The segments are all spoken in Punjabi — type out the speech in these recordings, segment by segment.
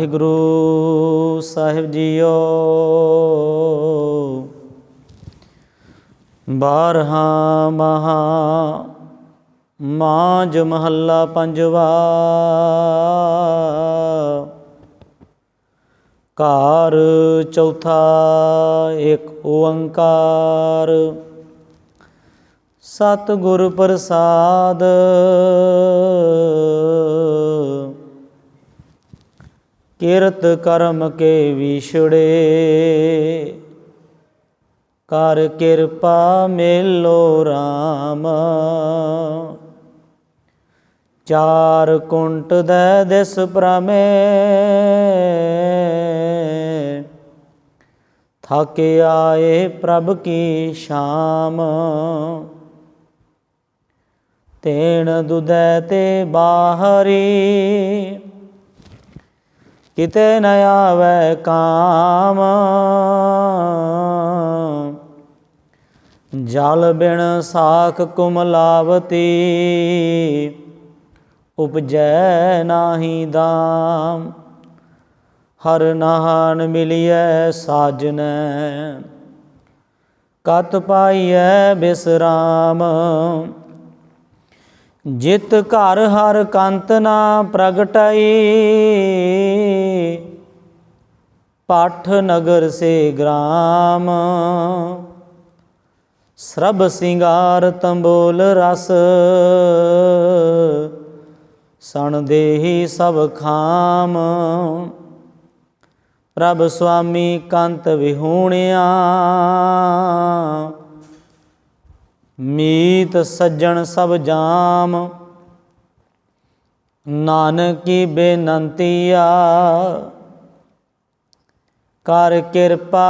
ਵਾਹਿਗੁਰੂ ਸਾਹਿਬ ਜੀਓ। ਬਾਰਹਾ ਮਹਾ ਮਾਝ ਮਹੱਲਾ ਪੰਜਵਾ। ਘਰ ਚੌਥਾ ਇੱਕ ਓੰਕਾਰ। ਸਤ ਗੁਰ ਪ੍ਰਸਾਦ ਕਿਰਤ ਕਰਮ ਕੇ ਵਿਛੜੇ। ਕਰ ਕਿਰਪਾ ਮੇਲੋ RAM ਚਾਰ ਕੁੰਟ ਦੇ ਦਿਸ ਪ੍ਰਮੇ ਥਕ ਆਏ ਪ੍ਰਭ ਕੀ ਸ਼ਾਮ। ਤੇਣ ਦੁਦੈ ਤੇ ਬਾਹਰੀ। ਕਿਤੇ ਨ ਆਵੈ ਕਾਮ। ਜਲ ਬਿਨ ਸਾਖ ਕੁਮਲਾਵਤੀ ਉਪਜੈ ਨਾਹੀ ਦਾਮ। ਹਰ ਨਾਹਨ ਮਿਲਿਐ ਸਾਜਨੈ, ਕਤ ਪਾਈਐ ਬਿਸਰਾਮ। ਜਿਤ ਘਰ ਹਰ ਕੰਤ ਨਾ ਪ੍ਰਗਟਾਈ। ਪਾਠ ਨਗਰ ਸੇ ਗ੍ਰਾਮ। ਸਰਬ ਸਿੰਗਾਰ ਤੰਬੋਲ ਰਸ। ਸਣ ਦੇਹੀ ਸਭ ਖਾਮ। ਪ੍ਰਭ ਸੁਆਮੀ ਕੰਤ ਵਿਹੂਣਿਆ। ਮੀਤ ਸੱਜਣ ਸਭ ਜਾਮ। ਨਾਨਕੀ ਬੇਨੰਤੀਆ ਕਰ ਕਿਰਪਾ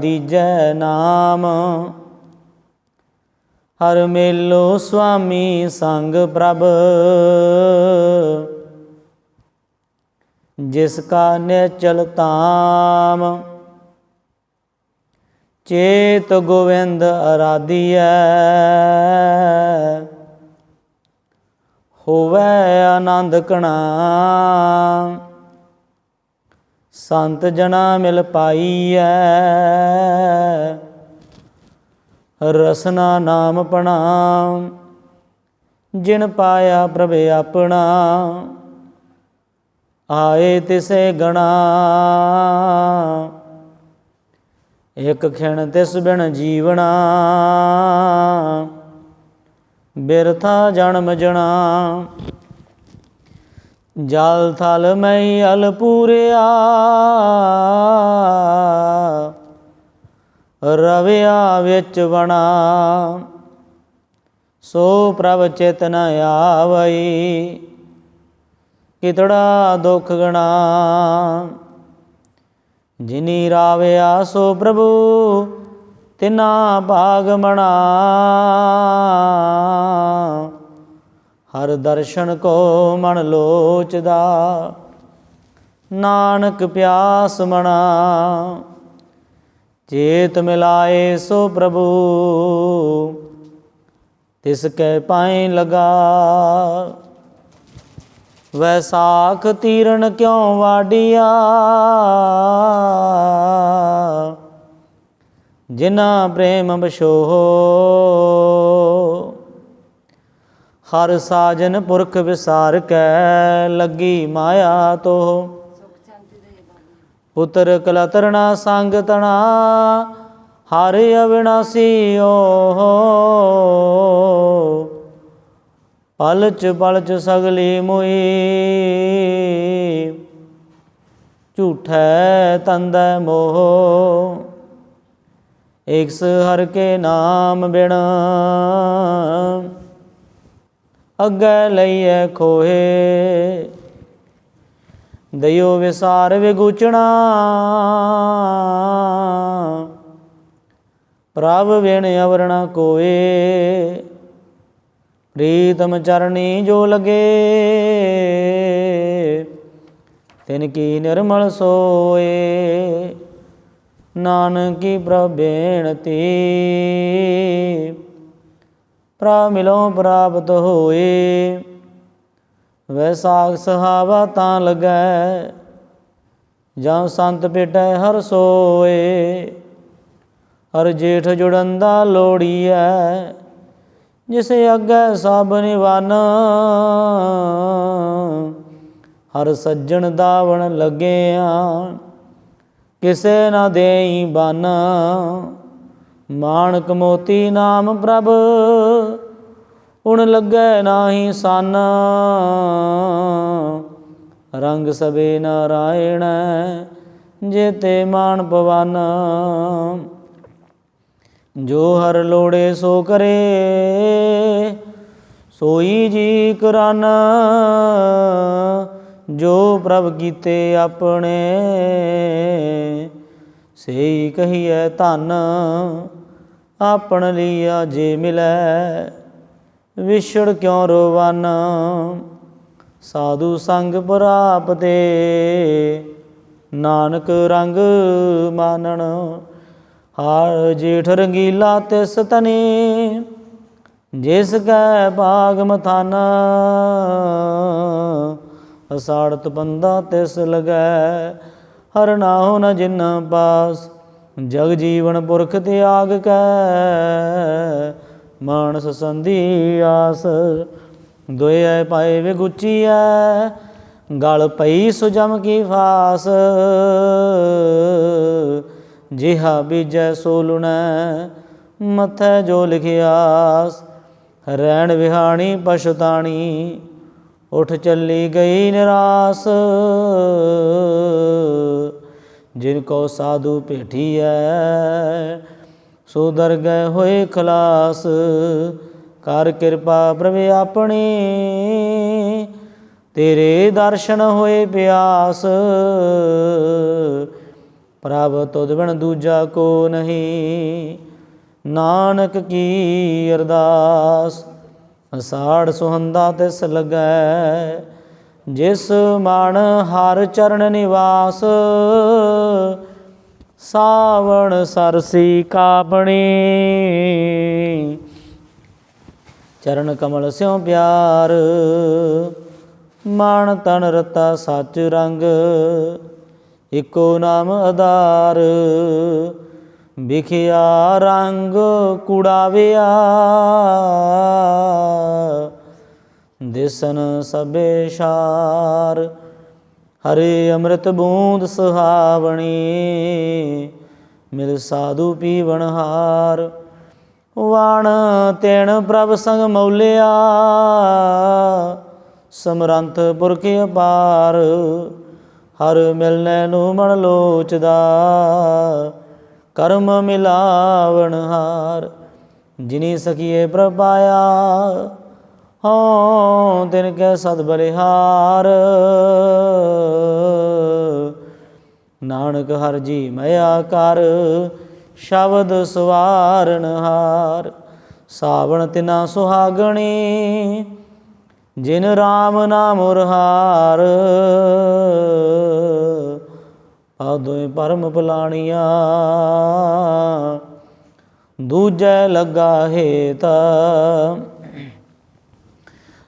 ਦੀਜੈ ਨਾਮ। ਹਰ ਮੇਲੋ ਸੁਆਮੀ ਸੰਗ ਪ੍ਰਭ। ਜਿਸ ਕਾ ਨਿਚਲ ਤਾਮ। ਚੇਤ ਗੋਵਿੰਦ ਅਰਾਧੀਐ। ਹੋਵੇ ਆਨੰਦ ਕਣਾ ਸੰਤ ਜਨਾ ਮਿਲ ਪਾਈਐ। ਰਸਨਾ ਨਾਮ ਪਣਾ। ਜਿਨ ਪਾਇਆ ਪ੍ਰਭ ਆਪਣਾ, ਆਏ ਤਿਸੇ ਗਣਾ। ਇਕ ਖਿਣ ਤਿਸ ਬਿਨ ਜੀਵਣਾ। ਬਿਰਥਾ ਜਨਮ ਜਣਾ। ਜਲ ਥਲ ਮਈ ਅਲ ਪੂਰਿਆ। ਰਵਿਆ ਵਿੱਚ ਬਣਾ ਸੋ ਪ੍ਰਭ ਚੇਤਨ ਆਵਈ। ਕਿਤੜਾ ਦੁਖ ਗਣਾ। ਜਿਨੀ ਰਾਵਿਆ ਸੋ ਪ੍ਰਭੂ, ਤਿਨਾ ਭਾਗ ਮਣਾ। ਹਰ ਦਰਸ਼ਨ ਕੋ ਮਨ ਲੋਚਦਾ, ਨਾਨਕ ਪਿਆਸ ਮਣਾ। ਚੇਤ ਮਿਲਾਏ ਸੋ ਪ੍ਰਭੂ, ਤਿਸ ਕੈ ਪਾਏ ਲਗਾ। ਵੈਸਾਖ ਤੀਰਨ ਕਿਉ ਵਾਡੀਆ? ਜਿਨਾ ਪ੍ਰੇਮ ਬਸ਼ੋਹ ਹਰ ਸਾਜਨ ਪੁਰਖ ਵਿਸਾਰ ਕੈ ਲੱਗੀ ਮਾਇਆ ਤੋ ਪੁੱਤਰ ਕਲਤਰਣਾ ਸੰਗ ਤਣਾ, ਹਰ ਅਵਿਨਾਸੀ ਓਹ। ਪਲਚ ਪਲਚ ਸਗਲੀ ਮੋਈ ਝੂਠੈ ਤੰਦੈ ਮੋਹ। ਇਕਸ ਹਰ ਕੇ ਨਾਮ ਬਿਨ ਅੱਗੇ ਲਈਐ ਖੋਏ ਦਇਓ ਵਿਸਾਰ ਵਿਗੂਚਣਾ ਪ੍ਰਭ ਵਿਣ ਅਵਰਣਾ ਕੋਏ। ਪ੍ਰੀਤਮ ਚਰਣੀ ਜੋ ਲਗੇ, ਤਿਨ ਕੀ ਨਿਰਮਲ ਸੋਏ, ਨਾਨਕੀ ਪ੍ਰਭ ਬੇਨਤੀ। ਪ੍ਰਭ ਮਿਲੋ ਪ੍ਰਾਪਤ ਹੋਏ ਵੈਸਾਖ ਸਹਾਵਾ ਤਾਂ ਲੱਗੈ, ਜਾਂ ਸੰਤ ਪਿਟੈ ਹਰ ਸੋਏ। ਹਰ ਜੇਠ ਜੁੜੰਦਾ ਲੋੜੀਐ ਜਿਸੇ ਅੱਗੇ ਸਭ ਨਿਵਾਨ। ਹਰ ਸੱਜਣ ਦਾਵਣ ਲੱਗਿਆ, ਕਿਸੇ ਨਾ ਦੇਈ ਬਨ। ਮਾਣਕ ਮੋਤੀ ਨਾਮ ਪ੍ਰਭ ਹੁਣ ਲੱਗੈ ਨਾਹੀ ਸਨ। ਰੰਗ ਸਬੇ ਨਾਰਾਇਣ ਜੇ ਤੇ ਮਾਨ ਪਵਨ ਜੋ ਹਰ ਲੋੜੇ ਸੋ ਕਰੇ, ਸੋਈ ਜੀ ਕਰਨ। ਜੋ ਪ੍ਰਭ ਕੀਤੇ ਆਪਣੇ ਸਹੀ ਕਹੀਐ ਧਨ। ਆਪਣ ਲੀਆ ਜੇ ਮਿਲੈ, ਵਿਛੜ ਕਿਉ ਰੋਵਨ? ਸਾਧੂ ਸੰਗ ਪ੍ਰਾਪਤੇ, ਨਾਨਕ ਰੰਗ ਮਾਨਣ। ਹਾਰ ਜੇਠ ਰੰਗੀਲਾ ਤਿਸ ਤਨੇ, ਜਿਸ ਕੈ ਬਾਗ ਮਥਾਨ। ਅਸਾੜਤ ਬੰਦਾ ਤਿਸ ਲਗੈ, ਹਰ ਨਾਉ ਨ ਜਿਨ ਪਾਸ। ਜਗ ਜੀਵਨ ਪੁਰਖ ਤਿਆਗ ਕੈ, ਮਾਨਸ ਸੰਧੀ ਆਸ। ਦੋਇ ਪਾਏ ਵਿਗੁਚੀਐ, ਗਲ ਪਈ ਸੁਜਮ ਕੀ ਫਾਸ। ਜਿਹਾ ਬੀਜੈ ਸੋ ਲੁਣੈ ਮਥੈ ਜੋ ਲਿਖਿਆਸ ਰਹਿਣ ਵਿਹਾਣੀ ਪਛਤਾਣੀ, ਉਠ ਚੱਲੀ ਗਈ ਨਿਰਾਸ। ਜਿਨ ਕੋ ਸਾਧੂ ਭੇਟੀਐ, ਸੋ ਦਰ ਗਏ ਹੋਏ ਖਲਾਸ। ਕਰ ਕਿਰਪਾ ਪ੍ਰਭ ਆਪਣੀ, ਤੇਰੇ ਦਰਸ਼ਨ ਹੋਏ ਪਿਆਸ। ਪ੍ਰਭ ਤੁਧ ਬਿਨ ਦੂਜਾ ਕੋ ਨਹੀਂ। ਨਾਨਕ ਕੀ ਅਰਦਾਸ? ਅਸਾੜ ਸੁਹੰਦਾ ਤਿਸ ਲਗੈ, ਜਿਸ ਮਨ ਹਰ ਚਰਨ ਨਿਵਾਸ। ਸਾਵਣ ਸਰਸੀ ਕਾਪਣੀ। ਚਰਨ ਕਮਲ ਸਿਉ ਪਿਆਰ, ਮਨ ਤਨ ਰਤਾ ਸੱਚ ਰੰਗ। ਇਕੋ ਨਾਮ ਆਧਾਰ। ਵਿਖਿਆ ਰੰਗ ਕੁੜਾਵਿਆ। ਦਿਸਨ ਸਭੇ ਸ਼ਾਰ। ਹਰੇ ਅੰਮ੍ਰਿਤ ਬੂੰਦ ਸੁਹਾਵਣੀ। ਮਿਲ ਸਾਧੂ ਪੀਵਣ ਹਾਰ। ਵਾਣ ਤੈਣ ਪ੍ਰਭ ਸੰਗ ਮੌਲਿਆ। ਸਮਰੰਥ ਪੁਰਖ ਅਪਾਰ। ਹਰ ਮਿਲਨੇ ਨੂੰ ਮਨ ਲੋਚਦਾ। ਕਰਮ ਮਿਲਾਵਣ ਹਾਰ, ਜਿਨੀ ਸਖੀਏ ਪ੍ਰਭਾਇਆ ਹਉ ਤਿਨ ਕੈ ਸਦ ਬਲਿਹਾਰ। ਨਾਨਕ ਹਰ ਜੀ ਮਇਆ ਕਰ, ਸ਼ਬਦ ਸਵਾਰਨ ਹਾਰ। ਸਾਵਣ ਤਿਨਾ ਸੁਹਾਗਣੀ ਜਿਨ RAM ਨਾਮ ਰਹਾਰ ਆਦੋਏ ਪਰਮ ਪਲਾਣੀਆਂ। ਦੂਜੈ ਲੱਗਾ ਹੇਤ,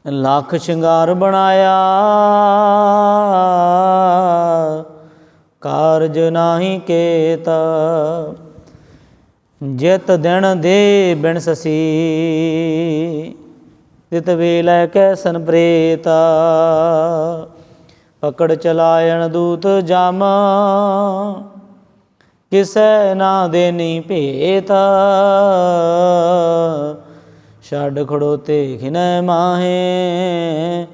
ਲੱਖ ਸ਼ਿੰਗਾਰ ਬਣਾਇਆ। ਕਾਰਜ ਨਾਹੀ ਕੇਤ, ਜਿਤ ਦਿਨ ਦੇ ਬਿਨ ਸਸੀ। ਤਿਤ ਵੇਲੇ ਕੈਸਨ ਪ੍ਰੇਤਾ ਪਕੜ ਚਲਾਇਣ ਦੂਤ ਜਮ, ਕਿਸੈ ਨਾ ਦੇਨੀ ਭੇਤ। ਛੱਡ ਖੜੋਤੇ ਖਿਨੈ ਮਾਹੇ,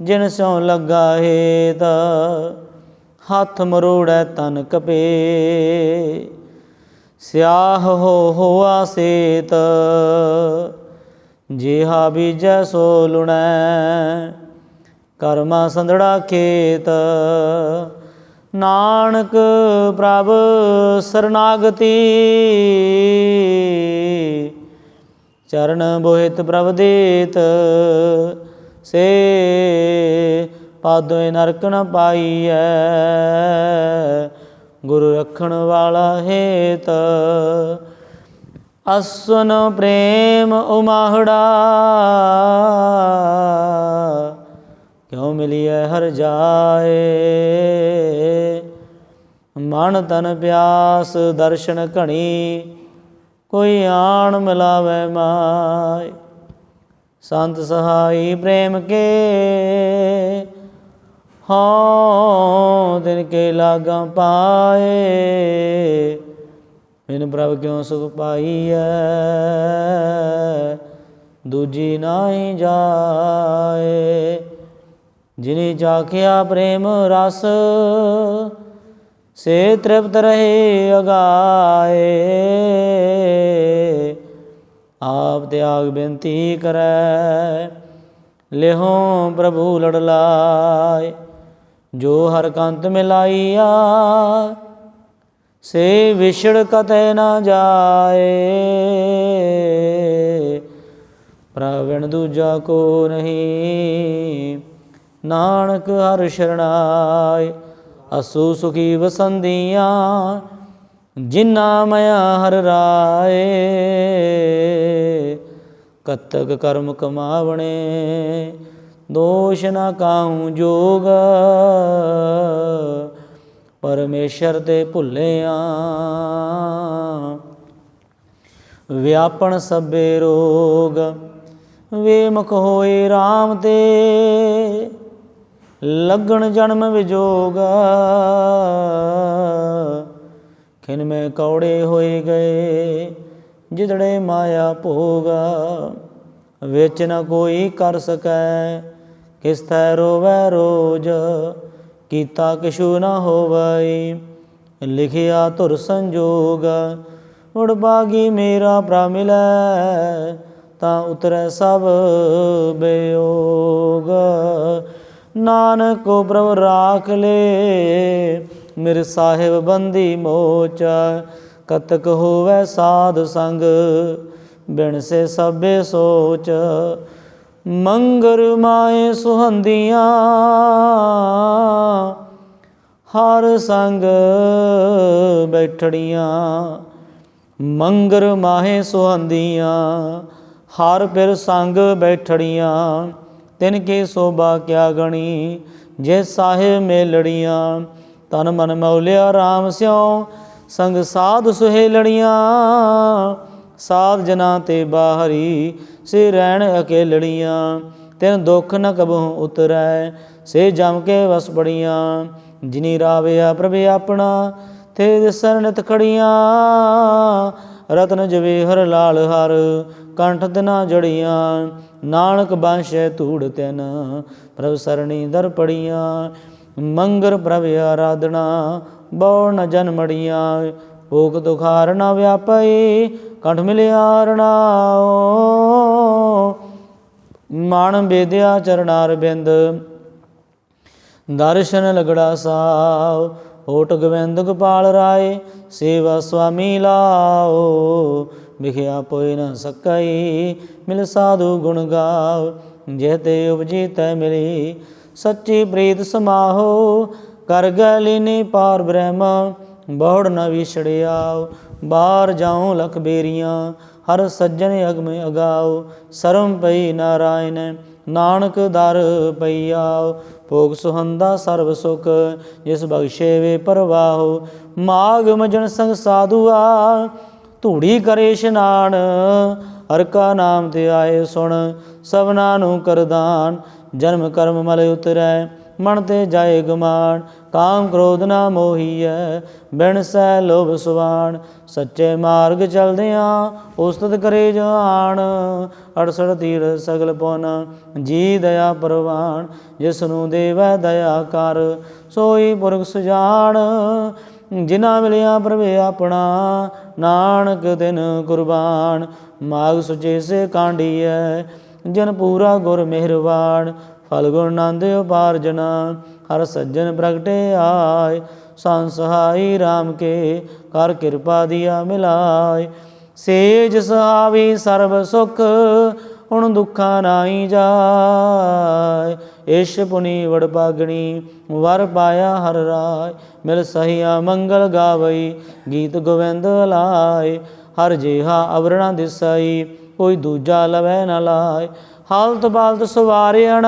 ਜਿਨ ਸਿਉ ਲੱਗਾ ਹੇਤ। ਹੱਥ ਮਰੋੜੈ ਤਨ ਕਪੇ ਸਿਆਹ ਹੋ ਹੋਆ ਸੇਤ। ਜਿਹਾ ਬੀਜੈ ਸੋ ਲੁਣੈ, ਕਰਮਾ ਸੰਧੜਾ ਖੇਤ। ਨਾਨਕ ਪ੍ਰਭ ਸਰਨਾਗਤੀ, ਚਰਨ ਬੋਹਿਤ ਪ੍ਰਭ ਦੇਤ। ਸੇ ਪਾਦੋਏ ਨਰਕ ਨ ਪਾਈਐ, ਗੁਰੂ ਰੱਖਣ ਵਾਲਾ ਹੇਤ। ਅਸਨ ਪ੍ਰੇਮ ਉਮਾਹੜਾ। ਕਿਉ ਮਿਲਿਐ ਹਰ ਜਾਏ? ਮਨ ਤਨ ਪਿਆਸ ਦਰਸ਼ਨ ਘਣੀ, ਕੋਈ ਆਣ ਮਿਲਾਵੇ ਮਾਈ ਸੰਤ ਸਹਾਈ ਪ੍ਰੇਮ ਕੇ, ਹਾਂ ਦਿਨ ਕੇ ਲਾਗਾ ਪਾਏ। ਬਿਨ ਪ੍ਰਭ ਕਿਉ ਸੁਖ ਪਾਈਐ? ਦੂਜੀ ਨਾਹੀ ਜਾਏ। ਜਿਨੇ ਜਾਖਿਆ ਪ੍ਰੇਮ ਰਸ, ਸੇ ਤ੍ਰਿਪਤ ਰਹੇ ਅਗਾਏ। ਆਪ ਤਿਆਗ ਬੇਨਤੀ ਕਰੈ, ਲਿਹੋ ਪ੍ਰਭੂ ਲੜ ਲਾਇ ਜੋ ਹਰ ਕੰਤ ਮਿਲਾਈਆ ਸੇ ਵਿਛੜ ਕਤੈ ਨਾ ਜਾਏ। ਪ੍ਰਵਣ ਦੂਜਾ ਕੋ ਨਹੀਂ, ਨਾਨਕ ਹਰ ਸ਼ਰਣਾਏ। ਅਸੂ ਸੁਖੀ ਵਸੰਦੀਆਂ, ਜਿਨਾ ਮਇਆ ਹਰ ਰਾਏ। ਕਤਕ ਕਰਮ ਕਮਾਵਣੇ, ਦੋਸ਼ ਨਾ ਕਾਹੂ ਜੋਗ। ਪਰਮੇਸ਼ਰ ਤੇ ਭੁੱਲਿਆ। ਵਿਆਪਣ ਸਭੇ ਰੋਗ ਵੇਮੁਖ ਹੋਏ RAM ਤੇ। ਲੱਗਣ ਜਨਮ ਵਿਜੋਗ, ਖਿਨ ਮੈਂ ਕੌੜੇ ਹੋਏ ਗਏ ਜਿਦੜੇ ਮਾਇਆ ਭੋਗਾ। ਵਿੱਚ ਨ ਕੋਈ ਕਰ ਸਕੈ, ਕਿਸ ਥੈ ਰੋਵੈ ਰੋਜ ਕੀਤਾ ਕਿਛੂ ਨਾ ਹੋਵਈ ਲਿਖਿਆ ਧੁਰ ਸੰਜੋਗ ਉੜ ਬਾਗੀ ਮੇਰਾ ਪ੍ਰਾ ਮਿਲੈ, ਤਾਂ ਉਤਰੈ ਸਭ ਬਿਯੋਗ। ਨਾਨਕ ਕੋ ਪ੍ਰਭ ਰਾਖ ਲੇ, ਮੇਰੇ ਸਾਹਿਬ ਬੰਦੀ ਮੋਚ, ਕਤਕ ਹੋਵੇ ਸਾਧ ਸੰਗ, ਬਿਨ ਸੇ ਸਭੇ ਸੋਚ। ਮੰਗਰ ਮਾਏ ਸੁਹੰਦੀਆਂ, ਹਰ ਸੰਗ ਬੈਠੜੀਆਂ। ਮੰਗਰ ਮਾਹੇ ਸੁਹੰਦੀਆਂ, ਹਰ ਫਿਰ ਸੰਗ ਬੈਠੜੀਆਂ। ਤਿਨ ਕੇ ਸੋਭਾ ਕਿਆ ਗਣੀ, ਜੇ ਸਾਹਿਬ ਮੇਲੜੀਆਂ। ਤਨ ਮਨ ਮੌਲਿਆ RAM ਸਿਉ, ਸੰਗ ਸਾਧ ਸੁਹੇਲੜੀਆਂ। ਸਾਧ ਜਨਾ ਤੇ ਬਾਹਰੀ ਸੇ ਰਹਿਣ ਅਕੇਲੜੀਆਂ, ਤਿਨ ਦੁੱਖ ਨ ਕਬਹੁ ਉਤਰੈ, ਸੇ ਜਮ ਕੇ ਵਸ ਬੜੀਆਂ, ਜਿਨੀ ਰਾਵਿਆ ਪ੍ਰਭ ਆਪਣਾ ਤੇ ਦਿਸਣ ਨਿਤ ਖੜੀਆਂ, ਰਤਨ ਜਵੇਹਰ ਲਾਲ ਹਰ, ਕੰਠ ਦਿਨਾ ਜੜੀਆਂ, ਨਾਨਕ ਬਾਂਸ਼ੈ ਧੂੜ ਤਿਨ, ਪ੍ਰਭ ਸਰਣੀ ਦਰ ਪੜੀਆਂ, ਮੰਗਰ ਪ੍ਰਭ ਆਰਾਧਨਾ, ਬਉ ਨ ਜਨਮੜੀਆਂ ਭੋਗ ਦੁਖਾਰ ਨ ਵਿਆਪਈ, ਕੰਠ ਮਿਲਿਆ ਰਣਾਓ। ਮਨ ਬੇਦਿਆ ਚਰਨਾਰ ਬਿੰਦ, ਦਰਸ਼ਨ ਲਗੜਾ ਸਾਵ ਓਟ ਗਵਿੰਦ ਗੋਪਾਲ ਰਾਏ, ਸੇਵਾ ਸੁਆਮੀ ਲਾਓ। ਵਿਖਿਆ ਪੋਇ ਨ ਸਕਈ, ਮਿਲ ਸਾਧੂ ਗੁਣ ਗਾਵ ਜਿਹਤੇ ਉਪਜੀ ਤੈ ਮਿਲੀ, ਸੱਚੀ ਪ੍ਰੀਤ ਸਮਾਹੋ। ਕਰ ਗਲਿਨੀ ਪਾਰ ਬ੍ਰਹਮ ਬਹੁੜ ਨ ਵਿਛੜਿਆ। ਬਾਹਰ ਜਾਉ ਲਖ ਬੇਰੀਆਂ, ਹਰ ਸੱਜਣ ਅਗਮ ਅਗਾਉ ਸਰਮ ਪਈ ਨਾਰਾਇਣ, ਨਾਨਕ ਦਰ ਪਈਆ। ਭੋਗ ਸੁਹੰਦਾ ਸਰਬ ਸੁਖ, ਜਿਸ ਬਖਸ਼ੇ ਵੇ ਪਰਵਾਹੋ। ਮਾਗ ਮਜਨ ਸੰਗ ਸਾਧੂਆ, ਧੂੜੀ ਕਰੇ ਇਸ਼ਨਾਨ। ਹਰ ਕਾ ਨਾਮ ਤੇ ਆਏ ਸੁਣ, ਸਭਨਾ ਨੂੰ ਕਰਦਾਨ। ਜਨਮ ਕਰਮ ਮਲ ਉਤਰੈ, ਮਨ ਤੇ ਜਾਏ ਗੁਮਾਨ। ਕਾਮ ਕ੍ਰੋਧ ਨਾ ਮੋਹੀਐ, ਬਿਨ ਸਹਿ ਲੋਭ ਸੁਵਾਨ ਸੱਚੇ ਮਾਰਗ ਚਲਦਿਆਂ ਉਸਤਤ ਕਰੇ ਜਾਣ। ਅੜਸੜ ਤੀਰ ਸਗਲ ਪਉਨ ਜੀ ਦਇਆ ਪਰਵਾਨ ਜਿਸ ਨੂੰ ਦੇਵੈ ਦਇਆ ਕਰ। ਸੋਈ ਪੁਰਖ ਸੁਜਾਣ ਜਿਨਾ ਮਿਲਿਆ ਪ੍ਰਭੇ ਆਪਣਾ। ਨਾਨਕ ਦਿਨ ਕੁਰਬਾਨ, ਮਾਗ ਸੁਚੇ ਸੇ ਕਾਂਡੀਐ ਜਨ ਪੂਰਾ ਗੁਰ ਮਿਹਰਬਾਨ। ਫਲ ਗੁਣ ਆਨੰਦ ਉਪਾਰਜਨਾ ਹਰ ਸੱਜਣ ਪ੍ਰਗਟੇ ਆਏ ਸੰਸਹਾਈ RAM ਕੇ ਕਰ ਕਿਰਪਾ ਦਿਆ ਮਿਲਾਏ। ਸੇਜ ਸਹਾਵੀ ਸਰਬ ਸੁਖ, ਹੁਣ ਦੁੱਖਾਂ ਨਾਹੀ ਜਾਏ। ਇਸ਼ ਪੁਨੀ ਵੜ ਪਾਗਣੀ, ਵਰ ਪਾਇਆ ਹਰ ਰਾਏ। ਮਿਲ ਸਹੀਆ ਮੰਗਲ ਗਾਵਈ, ਗੀਤ ਗੋਵਿੰਦ ਲਾਏ। ਹਰ ਜੇਹਾ ਅਵਰਣਾ ਦਿਸਈ, ਕੋਈ ਦੂਜਾ ਲਵੈ ਨ ਲਾਏ। ਹਲਤ ਬਾਲਤ ਸਵਾਰਿਆਣ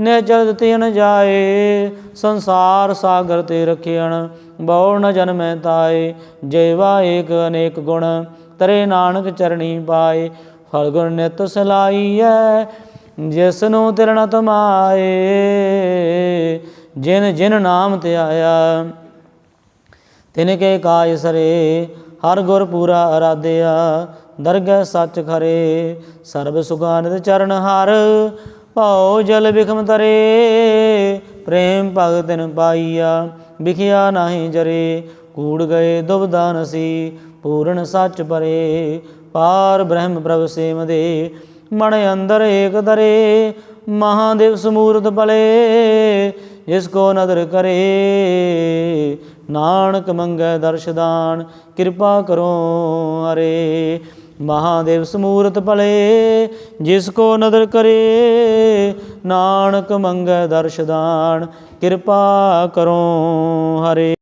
ਨੇ ਜਲਦ ਤੀਨ ਜਾਏ, ਸੰਸਾਰ ਸਾਗਰ ਤੇ ਰਖਿਆਣ ਬਹੁ ਨ ਜਨਮੈ ਤਾਏ, ਜੇਵਾ ਏਕ ਅਨੇਕ ਗੁਣ, ਤਰੇ ਨਾਨਕ ਚਰਣੀ ਪਾਏ, ਫਲ ਗੁਣ ਨਿਤ ਸਲਾਈਐ ਜਿਸ ਨੂੰ ਤਿਰਣ ਤਮਾਏ, ਜਿਨ ਜਿਨ ਨਾਮ ਤੇ ਆਇਆ, ਤਿਨ ਕੇ ਕਾਜ ਸਰੇ, ਹਰ ਗੁਰ ਪੂਰਾ ਅਰਾਧਿਆ ਦਰਗਹਿ ਸੱਚ ਖਰੇ, ਸਰਬ ਸੁਗਾਨਿਤ ਚਰਨ ਹਰ, ਭਾਉ ਜਲ ਬਿਖਮ ਤਰੇ, ਪ੍ਰੇਮ ਭਗਤਿਨ ਪਾਈਆ, ਵਿਖਿਆ ਨਾਹੀ ਜਰੇ, ਕੂੜ ਗਏ ਦੁਬਦਾਨਸੀ ਪੂਰਨ ਸੱਚ ਪਰੇ, ਪਾਰ ਬ੍ਰਹਮ ਪ੍ਰਭ ਸੇਮ ਦੇ ਮਣ ਅੰਦਰ ਏਕ ਦਰੇ, ਮਹਾਦੇਵ ਸਮੂਰਤ ਭਲੇ, ਜਿਸ ਕੋ ਨਦਰ ਕਰੇ, ਨਾਨਕ ਮੰਗੈ ਦਰਸ਼ਦਾਨ ਕਿਰਪਾ ਕਰੋ ਅਰੇ ਮਹਾਦੇਵ ਸਮੂਰਤ ਭਲੇ ਜਿਸ ਕੋ ਨਦਰ ਕਰੇ ਨਾਨਕ ਮੰਗੈ ਦਰਸ਼ਦਾਨ ਕਿਰਪਾ ਕਰੋ ਹਰੇ।